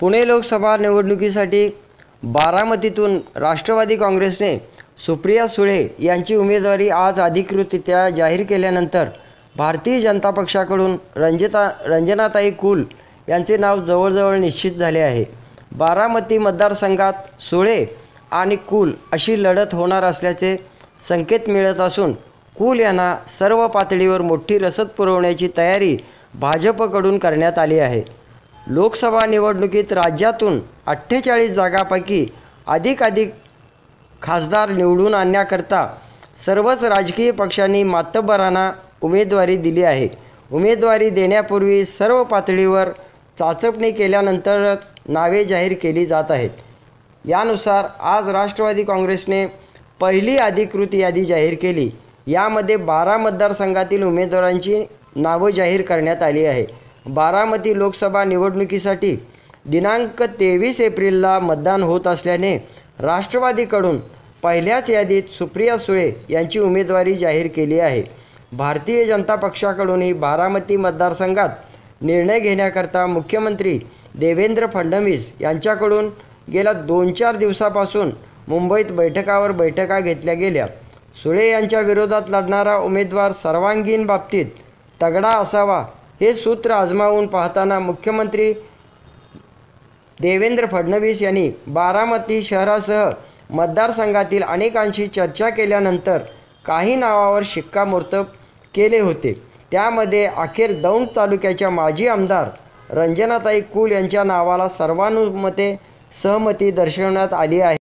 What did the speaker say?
पुणे लोकसभा निवडणुकीसाठी बारामतीतून राष्ट्रवादी काँग्रेसने सुप्रिया सुळे यांची उमेदवारी आज अधिकृतरित्या जाहीर केल्यानंतर भारतीय जनता पक्षाकडून रंजिता रंजनाताई कुल यांचे नाव जवळजवळ निश्चित झाले आहे. बारामती मतदारसंघात सुळे आणि कुल अशी लढत होणार असल्याचे संकेत मिळत असून कुल यांना सर्व पातळीवर मोठी रसद पुरवण्याची तयारी भाजपकडून करण्यात आली आहे. लोकसभा निवडणुकीत राज्यातून अठ्ठेचाळीस जागापैकी अधिकाधिक खासदार निवडून आणण्याकरता सर्वच राजकीय पक्षांनी मातब्बरांना उमेदवारी दिली आहे. उमेदवारी देण्यापूर्वी सर्व पातळीवर चाचपणी केल्यानंतरच नावे जाहीर केली जात आहेत. यानुसार आज राष्ट्रवादी काँग्रेसने पहिली अधिकृत यादी जाहीर केली. यामध्ये बारा मतदारसंघातील उमेदवारांची नावं जाहीर करण्यात आली आहे. बारामती लोकसभा निवडणुकीसाठी दिनांक तेवीस एप्रिलला मतदान होत असल्याने राष्ट्रवादीकडून पहिल्याच यादीत सुप्रिया सुळे यांची उमेदवारी जाहीर केली आहे. भारतीय जनता पक्षाकडूनही बारामती मतदारसंघात निर्णय घेण्याकरता मुख्यमंत्री देवेंद्र फडणवीस यांच्याकडून गेल्या दोन चार दिवसापासून मुंबईत बैठकावर बैठका घेतल्या गेल्या. सुळे यांच्या विरोधात लढणारा उमेदवार सर्वांगीण बाबतीत तगडा असावा हे सूत्र आजमावून पाहताना मुख्यमंत्री देवेंद्र फडणवीस यांनी बारामती शहरासह मतदारसंघातील अनेकांशी चर्चा केल्यानंतर काही नावावर शिक्कामोर्तब केले होते. त्यामध्ये अखेर दौंड तालुक्याच्या माजी आमदार रंजनाताई कुल यांच्या नावाला सर्वानुमते सहमती दर्शवण्यात आली आहे.